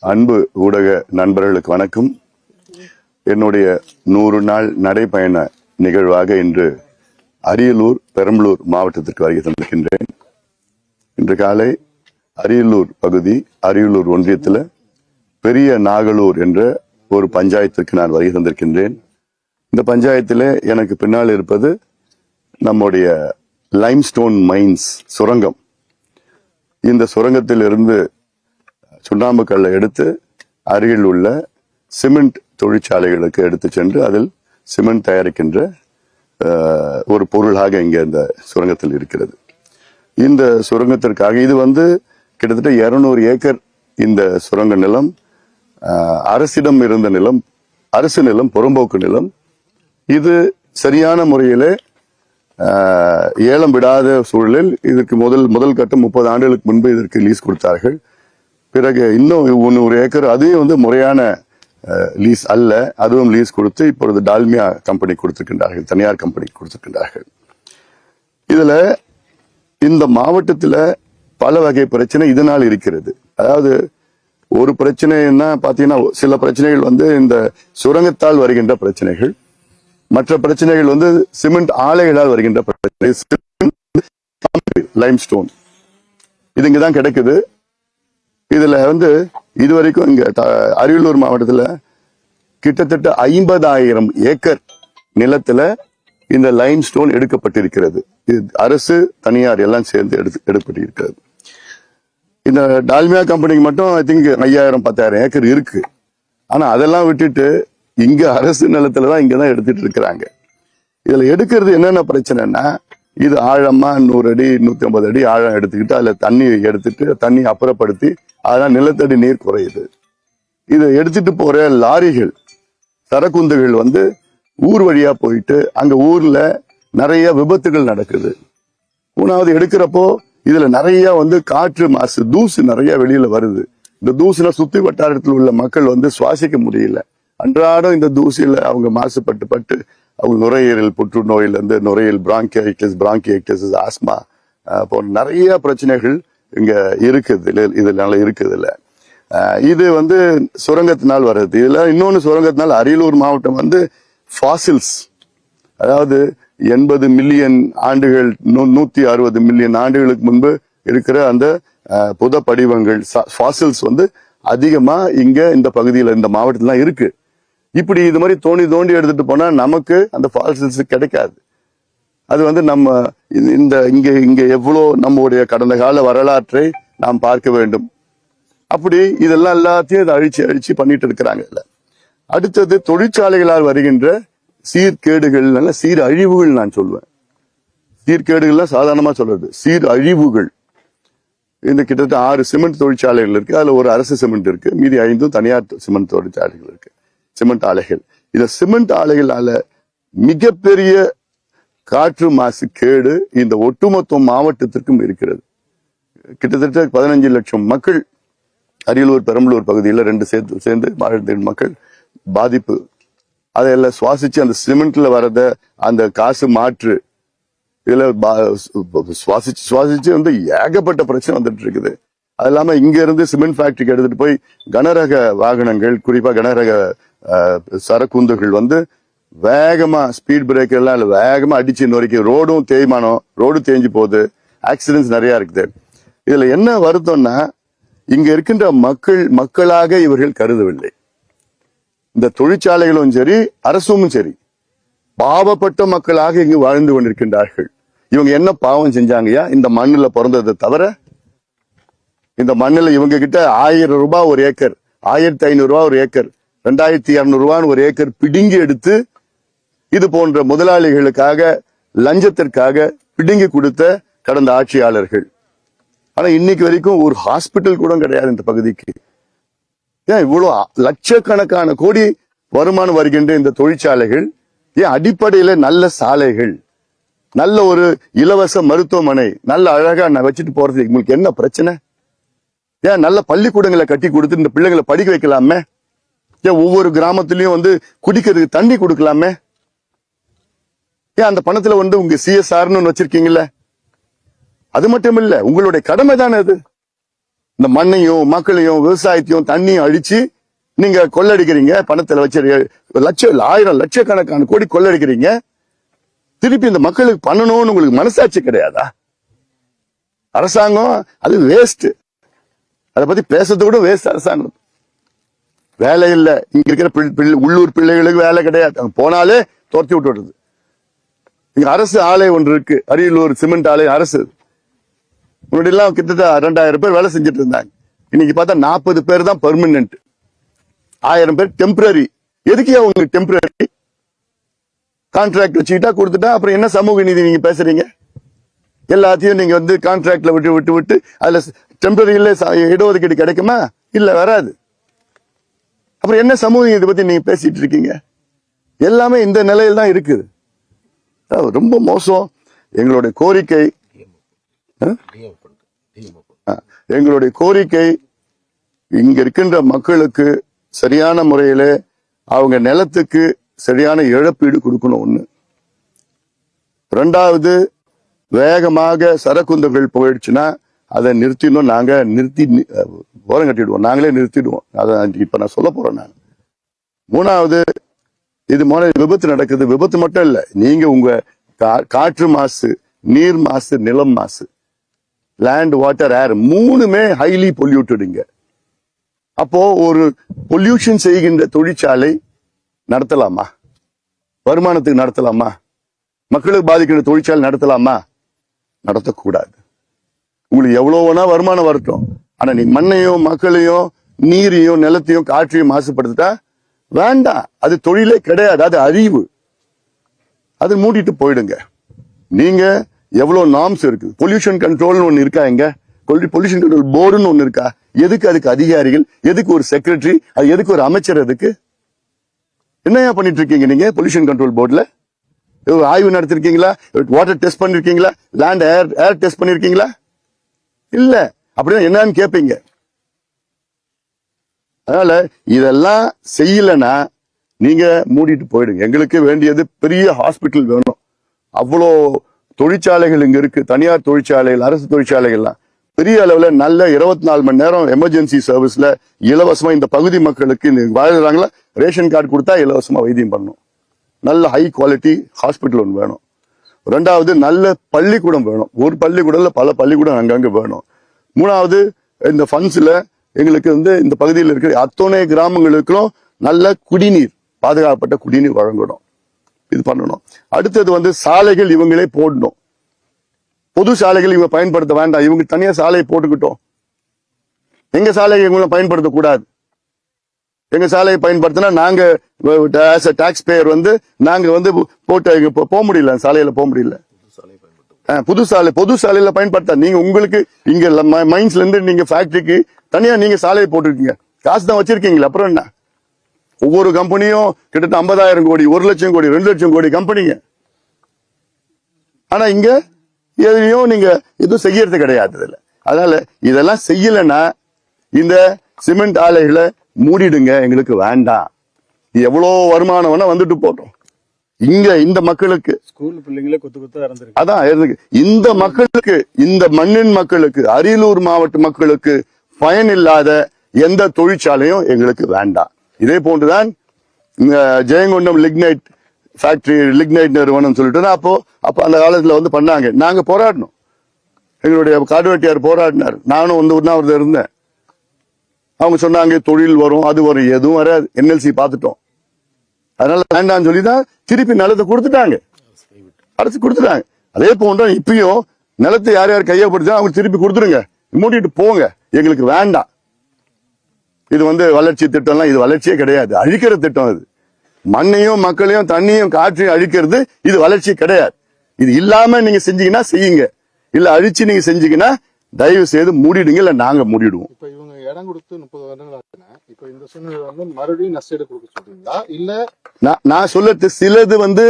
அன்பு ஊடக நண்பர்களுக்கு வணக்கம். என்னுடைய நூறு நாள் நடைப்பயண நிகழ்வாக இன்று அரியலூர் பெரம்பலூர் மாவட்டத்திற்கு வருகை தந்திருக்கின்றேன். இன்று காலை அரியலூர் பகுதி அரியலூர் ஒன்றியத்தில் பெரிய நாகலூர் என்ற ஒரு பஞ்சாயத்திற்கு நான் வருகை தந்திருக்கின்றேன். இந்த பஞ்சாயத்தில் எனக்கு பின்னால் இருப்பது நம்முடைய லைம்ஸ்டோன் மைன்ஸ் சுரங்கம். இந்த சுரங்கத்தில் இருந்து சுண்ணாம்புக்கல்லை எடுத்து அருகில் உள்ள சிமெண்ட் தொழிற்சாலைகளுக்கு எடுத்து சென்று அதில் சிமெண்ட் தயாரிக்கின்ற ஒரு பொருளாக இங்கே இந்த சுரங்கத்தில் இருக்கிறது. இந்த சுரங்கத்திற்காக இது வந்து கிட்டத்தட்ட இருநூறு ஏக்கர் இந்த சுரங்க நிலம் அரசிடம் இருந்த நிலம் அரசு நிலம் புறம்போக்கு நிலம். இது சரியான முறையிலே ஏலம் விடாத சூழலில் இதற்கு முதல் முதல் கட்டம் முப்பது ஆண்டுகளுக்கு முன்பு இதற்கு லீஸ் கொடுத்தார்கள். பிறகு இன்னும் முந்நூறு ஏக்கர் அதையும் வந்து முறையான லீஸ் அல்ல. அதுவும் லீஸ் கொடுத்து இப்பொழுது டால்மியா கம்பெனி கொடுத்துருக்கின்றார்கள் தனியார் கம்பெனி கொடுத்துருக்கின்றார்கள். இதுல இந்த மாவட்டத்தில் பல வகை பிரச்சனை இதனால் இருக்கிறது. அதாவது ஒரு பிரச்சனைன்னா பாத்தீங்கன்னா சில பிரச்சனைகள் வந்து இந்த சுரங்கத்தால் வருகின்ற பிரச்சனைகள் மற்ற பிரச்சனைகள் வந்து சிமெண்ட் ஆலைகளால் வருகின்ற பிரச்சனை லைம் ஸ்டோன் இது இங்கதான் கிடைக்குது. இதில் வந்து இதுவரைக்கும் இங்கே த- அரியலூர் மாவட்டத்தில் கிட்டத்தட்ட ஐம்பதாயிரம் ஏக்கர் நிலத்தில் இந்த லைம் ஸ்டோன் எடுக்கப்பட்டிருக்கிறது. இது அரசு தனியார் எல்லாம் சேர்ந்து எடுத்து எடுக்கப்பட்டிருக்கிறது. இந்த டால்மியா கம்பெனிக்கு மட்டும் ஐ திங்க் ஐயாயிரம் பத்தாயிரம் ஏக்கர் இருக்கு. ஆனால் அதெல்லாம் விட்டுட்டு இங்கே அரசு நிலத்தில் தான் இங்கே தான் எடுத்துட்டு இருக்கிறாங்க. இதில் எடுக்கிறது என்னென்ன பிரச்சனைன்னா இது ஆழமாக நூறு அடி நூற்றி ஐம்பது அடி ஆழம் எடுத்துக்கிட்டு அதில் தண்ணி எடுத்துட்டு தண்ணி அப்புறப்படுத்தி அதனால் நிலத்தடி நீர் குறையுது. இதை எடுத்துட்டு போற லாரிகள் சரக்குந்துகள் வந்து ஊர் வழியா போயிட்டு அங்க ஊர்ல நிறைய விபத்துகள் நடக்குது. மூணாவது எடுக்கிறப்போ இதுல நிறைய வந்து காற்று மாசு தூசு நிறைய வெளியில வருது. இந்த தூசுல சுத்தி வட்டாரத்தில் உள்ள மக்கள் வந்து சுவாசிக்க முடியல. அன்றாடம் இந்த தூசியில அவங்க மாசுபட்டு பட்டு அவங்க நுரையீரல் புற்றுநோயிலிருந்து நுரையீரல் பிராங்கியைட்டிஸ் பிராங்கியைட்டிஸ் ஆஸ்மா போன்ற நிறைய பிரச்சனைகள் இங்கே இருக்குது. இதனால இருக்குது இல்லை இது வந்து சுரங்கத்தினால் வர்றது. இதில் இன்னொன்று சுரங்கத்தினால் அரியலூர் மாவட்டம் வந்து ஃபாசில்ஸ் அதாவது எண்பது மில்லியன் ஆண்டுகள் நூ- நூற்றி அறுபது மில்லியன் ஆண்டுகளுக்கு முன்பு இருக்கிற அந்த புத படிவங்கள் ஃபாசில்ஸ் வந்து அதிகமாக இங்கே இந்த பகுதியில் இந்த மாவட்டத்திலாம் இருக்குது இப்படி இது மாதிரி தோண்டி தோண்டி எடுத்துகிட்டு போனால் நமக்கு அந்த ஃபாசில்ஸ் கிடைக்காது. அது வந்து நம்ம இந்த- இந்த இங்கே எவ்வளோ நம்முடைய கடந்த கால வரலாற்றை நாம் பார்க்க வேண்டும். அப்படி இதெல்லாம் எல்லாத்தையும் இதை அழிச்சு அழிச்சு பண்ணிட்டு இருக்கிறாங்க அடுத்தது தொழிற்சாலைகளால் வருகின்ற சீர்கேடுகள் சீர் அழிவுகள் நான் சொல்லுவேன் சீர்கேடுகள்லாம் சாதாரணமா சொல்றது சீர் அழிவுகள். இந்த கிட்டத்தட்ட ஆறு சிமெண்ட் தொழிற்சாலைகள் இருக்கு. அதுல ஒரு அரசு சிமெண்ட் இருக்கு மீதி ஐந்தும் தனியார் சிமெண்ட் தொழிற்சாலைகள் இருக்கு. சிமெண்ட் ஆலைகள். இந்த சிமெண்ட் ஆலைகளால மிகப்பெரிய காற்று மாசு கேடு இந்த ஒட்டுமொத்த மாவட்டத்திற்கும் இருக்கிறது. கிட்டத்தட்ட பதினஞ்சு லட்சம் மக்கள் அரியலூர் பெரம்பலூர் பகுதியில் ரெண்டு சேர்ந்து சேர்ந்து வாழ்ந்த மக்கள் பாதிப்பு. அதையெல்லாம் சுவாசிச்சு அந்த சிமெண்ட்ல வரத அந்த காசு மாற்று. இதுல பா- சுவாசிச்சு சுவாசிச்சு வந்து ஏகப்பட்ட பிரச்சனை வந்துட்டு இருக்குது. அது இல்லாம இங்க இருந்து சிமெண்ட் ஃபேக்டரிக்கு எடுத்துட்டு போய் கனரக வாகனங்கள் குறிப்பா கனரக சரக்குந்துகள் வந்து வேகமா ஸ்பீட் பிரேக்கர் எல்லாம் இல்ல, வேகமா அடிச்சு இன்ன வரைக்கும் ரோடும் தேய்மானம் ரோடு தேஞ்சு போகுது. ஆக்சிடென்ட்ஸ் நிறைய இருக்குது. இதுல என்ன வருத்தம்னா இங்க இருக்கின்ற மக்கள் மக்களாக இவர்கள் கருதவில்லை. இந்த தொழிற்சாலைகளும் சரி அரசும் சரி பாவப்பட்ட மக்களாக இங்கு வாழ்ந்து கொண்டிருக்கின்றார்கள். இவங்க என்ன பாவம் செஞ்சாங்கய்யா? இந்த மண்ணில் பிறந்ததை தவிர இந்த மண்ணில் இவங்க கிட்ட ஆயிரம் ரூபாய் ஒரு ஏக்கர் ஆயிரத்தி ஐநூறு ரூபாய் ஒரு ஏக்கர் ரெண்டாயிரத்தி இரநூறுவான்னு ஒரு ஏக்கர் பிடுங்கி எடுத்து இது போன்ற முதலாளிகளுக்காக லஞ்சத்திற்காக பிடுங்கி கொடுத்த கடந்த ஆட்சியாளர்கள். ஆனா இன்னைக்கு வரைக்கும் ஒரு ஹாஸ்பிட்டல் கூட கிடையாது இந்த பகுதிக்கு. ஏன் இவ்வளவு லட்சக்கணக்கான கோடி வருமானம் வருகின்ற இந்த தொழிற்சாலைகள்? ஏன் அடிப்படையில நல்ல சாலைகள் நல்ல ஒரு இலவச மருத்துவமனை நல்ல அழகா நான் வச்சுட்டு போறதுக்கு உங்களுக்கு என்ன பிரச்சனை? ஏன் நல்ல பள்ளிக்கூடங்களை கட்டி கொடுத்து இந்த பிள்ளைங்களை படிக்க வைக்கலாமே? ஏன் ஒவ்வொரு கிராமத்திலயும் வந்து குடிக்கிறதுக்கு தண்ணி கொடுக்கலாமே? ஏன் அந்த பணத்துல வந்து உங்க சிஎஸ்ஆர்னு ஒன்று வச்சிருக்கீங்கல்ல? அது மட்டும் இல்ல உங்களுடைய கடமை தானே அது. இந்த மண்ணையும் மக்களையும் விவசாயத்தையும் தண்ணியும் அழிச்சு நீங்க கொள்ளடிக்கிறீங்க பணத்துல வச்சு லட்சம் ஆயிரம் லட்சக்கணக்கான கோடி கொள்ளடிக்கிறீங்க. திருப்பி இந்த மக்களுக்கு பண்ணணும்னு உங்களுக்கு மனசாட்சி கிடையாதா? அரசாங்கம் அது வேஸ்ட் அதை பத்தி பேசுறது கூட வேஸ்ட் அரசாங்கம். வேலை இல்லை. இங்க இருக்கிற பிள்ளை- உள்ளூர் பிள்ளைகளுக்கு வேலை கிடையாது. போனாலே துரத்தி விட்டு விடுறது இங்க அரசு ஆலை ஒன்று இருக்கு. அரியலூர் சிமெண்ட் ஆலை அரசு. முன்னாடி எல்லாம் கிட்டத்தட்ட ரெண்டாயிரம் பேர் வேலை செஞ்சுட்டு இருந்தாங்க. இன்னைக்கு பார்த்தா நாற்பது பேர் தான் பெர்மனன்ட் ஆயிரம் பேர் டெம்பரரி எதுக்கு உங்களுக்கு டெம்பரரி கான்ட்ராக்ட் வச்சுக்கிட்டா கொடுத்துட்டா அப்புறம் என்ன சமூக நீதி நீங்க பேசுறீங்க? எல்லாத்தையும் நீங்க வந்து கான்ட்ராக்ட்ல விட்டு விட்டு விட்டு அதுல டெம்பரரியில இடஒதுக்கீடு கிடைக்குமா? இல்ல வராது. அப்புறம் என்ன சமூக நீதி பத்தி நீங்க பேசிட்டு இருக்கீங்க? எல்லாமே இந்த நிலையில தான் இருக்குது. ரொம்ப மோசம். எங்களுடைய கோரிக்கை எங்களுடைய கோரிக்கை இங்க இருக்கின்ற மக்களுக்கு சரியான முறையில அவங்க நிலத்துக்கு சரியான இழப்பீடு கொடுக்கணும் ஒண்ணு. ரெண்டாவது வேகமாக சரக்குந்துகள் போயிடுச்சுன்னா அதை நிறுத்திடணும். நாங்க நிறுத்தி ஓரம் கட்டிடுவோம். நாங்களே நிறுத்திடுவோம். அதை இப்ப நான் சொல்ல போறேன் நான். மூணாவது இது மாதிரி விபத்து நடக்குது. விபத்து மட்டும் இல்லை நீங்க உங்க கா- காற்று மாசு நீர் மாசு நிலம் மாசு லேண்ட் வாட்டர் ஏர் மூணுமே ஹைலி பொல்யூட்டடுங்க அப்போ ஒரு பொல்யூஷன் செய்கின்ற தொழிற்சாலை நடத்தலாமா? வருமானத்துக்கு நடத்தலாமா? மக்களுக்கு பாதிக்கிற தொழிற்சாலை நடத்தலாமா? நடத்தக்கூடாது. உங்களுக்கு எவ்வளோ வேணா வருமானம் வரட்டும். ஆனா நீ மண்ணையும் மக்களையும் நீரையும் நிலத்தையும் காற்றையும் மாசுபடுத்திட்டா வேண்டாம். அது தொழிலே கிடையாது. அது அறிவு. அது மூடிட்டு போயிடுங்க. நீங்க எவ்வளவு நாம்ஸ் இருக்கு பொல்யூஷன் கண்ட்ரோல்னு ஒன்னு இருக்கா எங்க பொல்யூஷன் கண்ட்ரோல் போர்டுன்னு ஒன்னு இருக்கா? எதுக்கு அதுக்கு அதிகாரிகள்? எதுக்கு ஒரு செக்ரட்டரி அது எதுக்கு ஒரு அமைச்சர் அதுக்கு? என்னையா பண்ணிட்டு இருக்கீங்க நீங்க பொல்யூஷன் கண்ட்ரோல் போர்டுல ஆய்வு நடத்திருக்கீங்களா? வாட்டர் டெஸ்ட் பண்ணிருக்கீங்களா? லேண்ட் ஏர் ஏர் டெஸ்ட் பண்ணிருக்கீங்களா? இல்ல. அப்படின்னா என்னன்னு கேட்பீங்க அதனால இதெல்லாம் செய்யலைன்னா நீங்க மூடிட்டு போயிடுங்க. எங்களுக்கு வேண்டியது பெரிய ஹாஸ்பிட்டல் வேணும். அவ்வளோ தொழிற்சாலைகள் இங்க இருக்கு. தனியார் தொழிற்சாலைகள் அரசு தொழிற்சாலைகள்லாம். பெரிய அளவில் நல்ல இருபத்தி நாலு மணி நேரம் எமர்ஜென்சி சர்வீஸ்ல இலவசமா இந்த பகுதி மக்களுக்கு வாழ்கிறாங்களா? வாழ்றாங்களா ரேஷன் கார்டு கொடுத்தா இலவசமா வைத்தியம் பண்ணணும். நல்ல ஹை குவாலிட்டி ஹாஸ்பிட்டல் ஒன்று வேணும். ரெண்டாவது நல்ல பள்ளிக்கூடம் வேணும். ஒரு பள்ளிக்கூடம்ல பல பள்ளிக்கூடம் அங்கங்கே வேணும். மூணாவது இந்த ஃபண்ட்ஸில் எங்களுக்கு வந்து இந்த பகுதியில் இருக்கிற அத்தனை கிராமங்களுக்கும் நல்ல குடிநீர் பாதுகாக்கப்பட்ட குடிநீர் வழங்கணும். இது பண்ணணும். அடுத்தது வந்து சாலைகள் இவங்களே போடணும். பொது சாலைகள் இவங்க பயன்படுத்த வேண்டாம். இவங்க தனியா சாலையை போட்டுக்கிட்டோம். எங்க சாலையை இவங்களும் பயன்படுத்தக்கூடாது. எங்க சாலையை பயன்படுத்தினா நாங்க ஆஸ் டாக்ஸ் பேயர் வந்து நாங்க வந்து போட்டு போக முடியல. சாலையில போக முடியல. புது சாலை பொது சாலையில பயன்படுத்தா நீங்க உங்களுக்கு இங்க மைன்ஸ்ல இருந்து நீங்க ஃபேக்டரிக்கு தனியா நீங்க சாலையை போட்டிருக்கீங்க. காசு தான் வச்சிருக்கீங்களா அப்புறம் என்ன? ஒவ்வொரு கம்பெனியும் கிட்டத்தட்ட ஐம்பதாயிரம் கோடி ஒரு லட்சம் கோடி ரெண்டு லட்சம் கோடி கம்பெனிங்க ஆனா இங்க எதுலையும் நீங்க எதுவும் செய்யறது கிடையாது இதுல. அதனால இதெல்லாம் செய்யலைன்னா இந்த சிமெண்ட் ஆலைகளை மூடிடுங்க எங்களுக்கு வேண்டாம். எவ்வளோ வருமானம் வேணா வந்துட்டு போட்டோம் இங்க இந்த மக்களுக்கு. ஸ்கூல் பிள்ளைங்களே கொத்து கொத்தா இறந்துருக்கு அதான் இருக்கு. இந்த மக்களுக்கு இந்த மண்ணின் மக்களுக்கு அரியலூர் மாவட்ட மக்களுக்கு பயன் இல்லாத எந்த தொழிற்சாலையும் எங்களுக்கு வேண்டாம். இதே போன்றுதான் இந்த ஜெயங்கொண்டம் லிக்னைட் ஃபேக்டரி லிக்னைட் நிறுவனம் சொல்லிட்டு அப்போ அப்போ அந்த காலத்துல வந்து பண்ணாங்க. நாங்க போராடினோம் எங்களுடைய காடுவெட்டியார் போராடினார். நானும் வந்து உண்ணாவிரதம் இருந்தேன். அவங்க சொன்னாங்க தொழில் வரும் அது வரும் எதுவும் வராது. என்எல்சி பார்த்துட்டோம். அதனால வேண்டாம்னு சொல்லி தான் திருப்பி நிலத்தை கொடுத்துட்டாங்க. அடைச்சு கொடுத்துட்டாங்க. அதே போன்ற இப்பயும் நிலத்தை யார் யார் கையப்படுத்தா அவங்க திருப்பி கொடுத்துருங்க மூடிட்டு போங்க. எங்களுக்கு வேண்டாம். இது வந்து வளர்ச்சி திட்டம்லாம் இது வளர்ச்சியே கிடையாது. அழிக்கிற திட்டம் அது. மண்ணையும் மக்களையும் தண்ணியும் காற்றையும் அழிக்கிறது இது வளர்ச்சி கிடையாது. இது இல்லாம நீங்க செஞ்சீங்கன்னா செய்யுங்க. இல்ல அழிச்சு நீங்க செஞ்சீங்கன்னா தயவு செய்து மூடிடுங்க இல்ல நாங்க மூடிடுவோம். இவங்க இடம் கொடுத்து முப்பது வருடங்கள் ஆச்சுன்னா இப்போ இந்த சூழ்நிலை வந்து மறுபடியும் நஷ்டீடு கொடுக்க சொல்றீங்களா? இல்ல நான் நான் சொல்லறது சிலது வந்து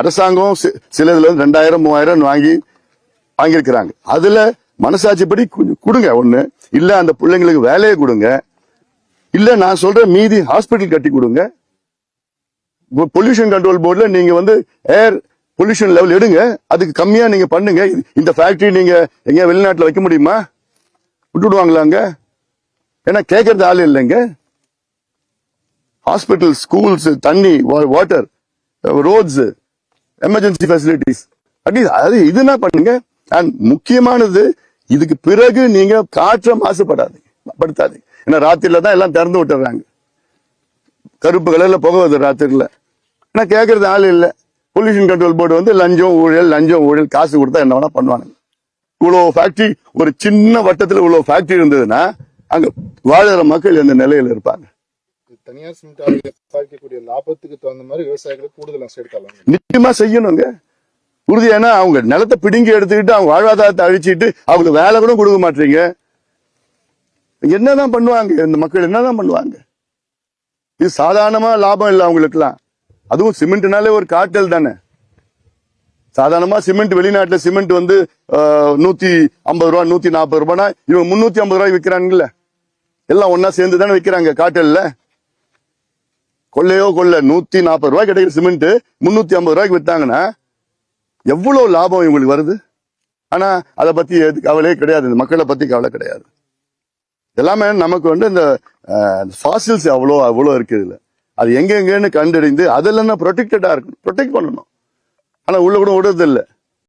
அரசாங்கம் சிலதுல வந்து ரெண்டாயிரம் மூவாயிரம் வாங்கி வாங்கியிருக்கிறாங்க. அதுல மனசாட்சிப்படி கொஞ்சம் கொடுங்க. ஒண்ணு இல்ல அந்த பிள்ளைங்களுக்கு வேலையை கொடுங்க. இல்ல நான் சொல்ற மீதி ஹாஸ்பிட்டல் கட்டி கொடுங்க. பொல்யூஷன் கண்ட்ரோல் போர்டுல நீங்க வந்து ஏர் பொல்யூஷன் லெவல் எடுங்க. அதுக்கு கம்மியா நீங்க பண்ணுங்க. இந்த ஃபேக்டரி நீங்க எங்கேயா வெளிநாட்டுல வைக்க முடியுமா? விட்டுடுவாங்களாங்க ஏன்னா கேட்கறது ஆள் இல்லைங்க. ஹாஸ்பிட்டல் ஸ்கூல்ஸ் தண்ணி water roads emergency facilities at least அது இதுனா பண்ணுங்க? அண்ட் முக்கியமானது இதுக்கு பிறகு நீங்க காற்றை மாசுபடாதீங்க. படுத்தாதீங்க. ஏன்னா ராத்திரில தான் எல்லாம் திறந்து விட்டுறாங்க. கருப்பு கலர்ல புகை வருது ராத்திரில ஆனா கேட்கறது ஆள் இல்லை. பொல்யூஷன் கண்ட்ரோல் போர்டு வந்து லஞ்சம் ஊழல் லஞ்சம் ஊழல் காசு கொடுத்தா என்ன வேணா பண்ணுவாங்க இவ்வளவு ஃபேக்டரி ஒரு சின்ன வட்டத்துல இவ்வளவு ஃபேக்டரி இருந்ததுன்னா அங்க வாழற மக்கள் எந்த நிலையில இருப்பாங்க? தனியார் சிமெண்ட் சம்பாதிக்கக்கூடிய லாபத்துக்கு தகுந்த மாதிரி விவசாயிகளுக்கு கூடுதல் எடுத்தாலும் நிச்சயமா செய்யணுங்க. உறுதியானா அவங்க நிலத்தை பிடுங்கி எடுத்துக்கிட்டு அவங்க வாழ்வாதாரத்தை அழிச்சிட்டு அவங்களுக்கு வேலை கூட கொடுக்க மாட்டீங்க. என்னதான் பண்ணுவாங்க? இந்த மக்கள் என்னதான் பண்ணுவாங்க? இது சாதாரணமா லாபம் இல்லை அவங்களுக்குலாம் அதுவும் சிமெண்ட்னாலே ஒரு காட்டல் தானே. சாதாரணமா சிமெண்ட் வெளிநாட்டுல சிமெண்ட் வந்து நூத்தி ஐம்பது ரூபா நூத்தி நாற்பது ரூபானா இவங்க முன்னூத்தி ஐம்பது ரூபாய் விற்கிறாங்கல்ல எல்லாம் ஒன்னா சேர்ந்து தானே விற்கிறாங்க காட்டல்ல? கொள்ளையோ கொள்ளை நூத்தி நாற்பது ரூபாய் கிடைக்கிற சிமெண்ட் முன்னூத்தி ஐம்பது ரூபாய்க்கு வித்தாங்கன்னா எவ்வளவு லாபம் இவங்களுக்கு வருது? ஆனா அதை பத்தி எது கவலையே கிடையாது. இந்த மக்களை பத்தி கவலை கிடையாது. எல்லாமே நமக்கு வந்து இந்த ஃபாசில்ஸ் அவ்வளோ அவ்வளோ இருக்குது இல்லை அது எங்கெங்கன்னு கண்டறிந்து கண்டறிந்து அதெல்லாம் ப்ரொடெக்டடா இருக்கணும். ப்ரொடெக்ட் பண்ணணும். ஆனா உள்ள கூட விடுறது இல்லை